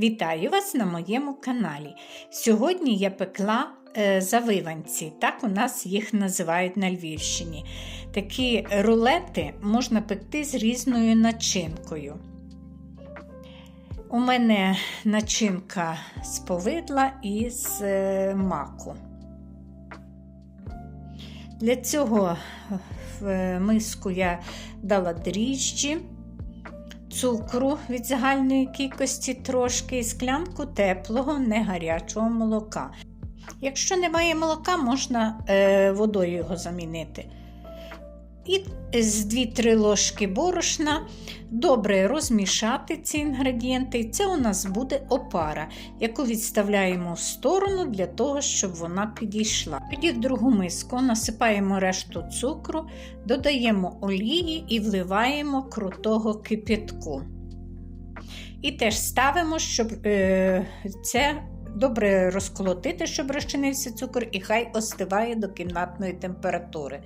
Вітаю вас на моєму каналі. Сьогодні я пекла е, завиванці, так у нас їх називають на Львівщині. Такі рулети можна пекти з різною начинкою. У мене начинка з повидла і з е, маку. Для цього в миску я дала дріжджі цукру від загальної кількості трошки і склянку теплого, не гарячого молока. Якщо немає молока, можна е, водою його замінити. І з 2-3 ложки борошна добре розмішати ці інгредієнти. І це у нас буде опара, яку відставляємо в сторону для того, щоб вона підійшла. Тоді в другу миску насипаємо решту цукру, додаємо олії і вливаємо крутого кипятку. І теж ставимо, щоб е, це добре розколотити, щоб розчинився цукор, і хай остиває до кімнатної температури.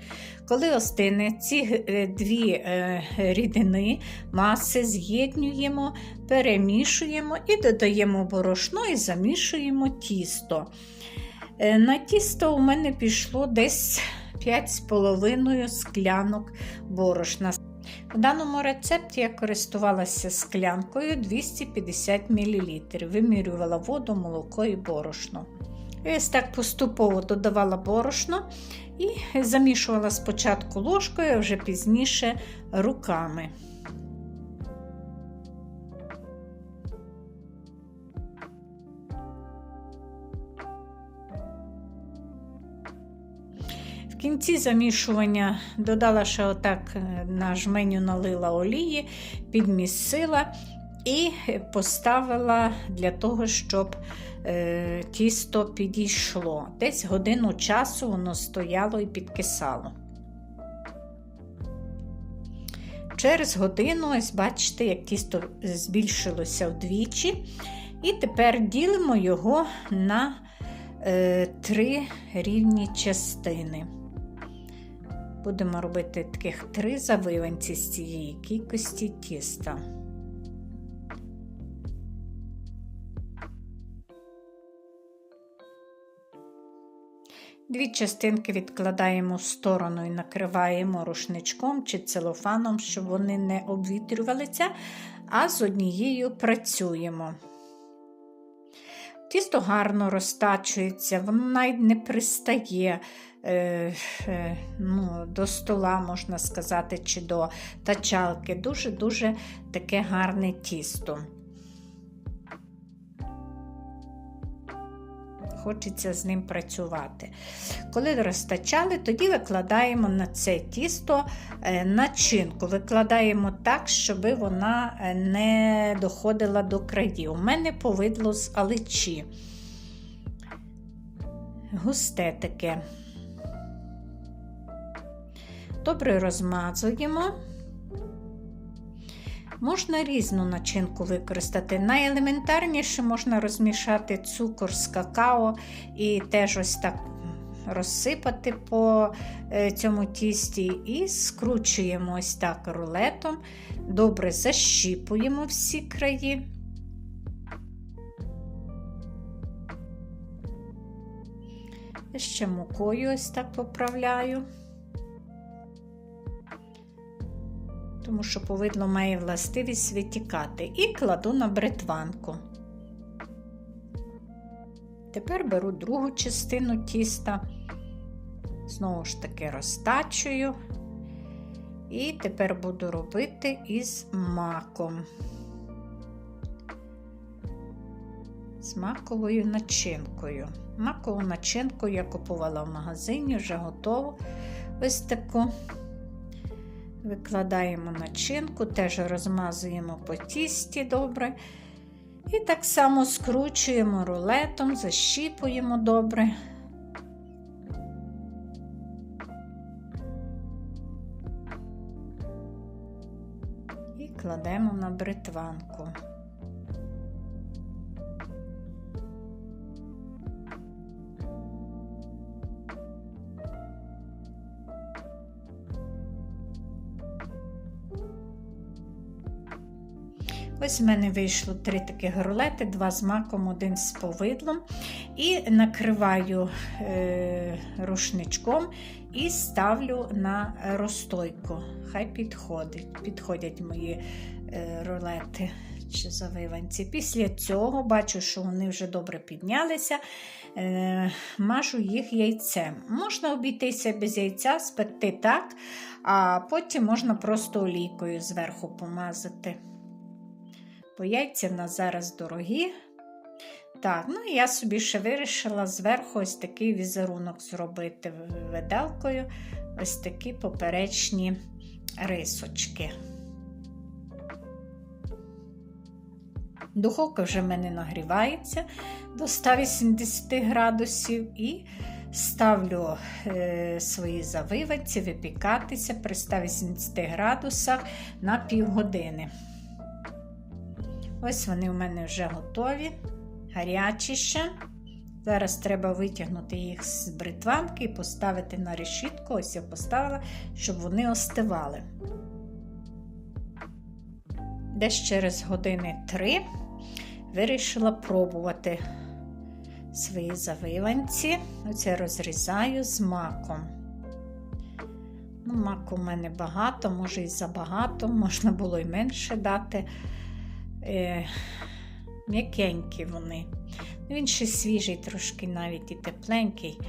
Коли остине, ці е, дві е, рідини, маси з'єднюємо, перемішуємо і додаємо борошно і замішуємо тісто. Е, на тісто у мене пішло десь 5,5 склянок борошна. В даному рецепті я користувалася склянкою 250 мл, вимірювала воду, молоко і борошно. Ось так поступово додавала борошно і замішувала спочатку ложкою, а вже пізніше руками. Кінці замішування додала ще отак е, на жменю налила олії, підмісила і поставила для того, щоб е, тісто підійшло. Десь годину часу воно стояло і підкисало. Через годину, ось бачите, як тісто збільшилося вдвічі. І тепер ділимо його на е, три рівні частини. Будемо робити таких три завиванці з цієї кількості тіста. Дві частинки відкладаємо в сторону і накриваємо рушничком чи целофаном, щоб вони не обвітрювалися, а з однією працюємо. Тісто гарно розтачується, воно навіть не пристає ну, до стола, можна сказати, чи до тачалки. Дуже-дуже таке гарне тісто. Хочеться з ним працювати. Коли розтачали, тоді викладаємо на це тісто е, начинку. Викладаємо так, щоб вона е, не доходила до країв. У мене повидло з аличі. Густе таке. Добре розмазуємо. Можна різну начинку використати. Найелементарніше можна розмішати цукор з какао і теж ось так розсипати по е, цьому тісті і скручуємо ось так рулетом, добре защіпуємо всі краї. Ще мукою ось так поправляю. Тому що повидло має властивість витікати, і кладу на бритванку. Тепер беру другу частину тіста, знову ж таки розтачую, і тепер буду робити із маком. З маковою начинкою. Макову начинку я купувала в магазині, вже готову ось таку. Викладаємо начинку, теж розмазуємо по тісті добре. І так само скручуємо рулетом, защіпуємо добре. І кладемо на бритванку. Ось в мене вийшло три такі горлети, два з маком, один з повидлом. І накриваю е, рушничком і ставлю на розстойку. Хай підходить, підходять мої е, рулети чи завиванці. Після цього бачу, що вони вже добре піднялися. Е, мажу їх яйцем. Можна обійтися без яйця, спекти так, а потім можна просто олійкою зверху помазати. Бо яйця в нас зараз дорогі. Так, ну я собі ще вирішила зверху ось такий візерунок зробити виделкою, ось такі поперечні рисочки. Духовка вже в мене нагрівається до 180 градусів і ставлю е, свої завиванці випікатися при 180 градусах на півгодини. Ось вони у мене вже готові, гарячі ще. Зараз треба витягнути їх з бритванки і поставити на решітку. Ось я поставила, щоб вони остивали. Десь через години три вирішила пробувати свої завиванці. Оце розрізаю з маком. Ну, Маку в мене багато, може і забагато, можна було й менше дати. Е, М'якенькі вони. Він ще свіжий, трошки навіть і тепленький,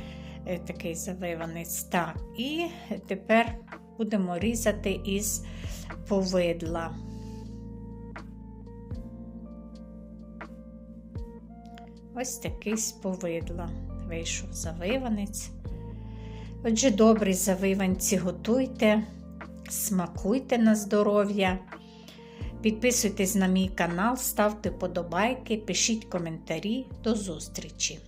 е, такий завиванець. Так, і тепер будемо різати із повидла. Ось такий з повидла. Вийшов завиванець. Отже, добрі завиванці готуйте, смакуйте на здоров'я. Підписуйтесь на мій канал, ставте подобайки, пишіть коментарі. До зустрічі!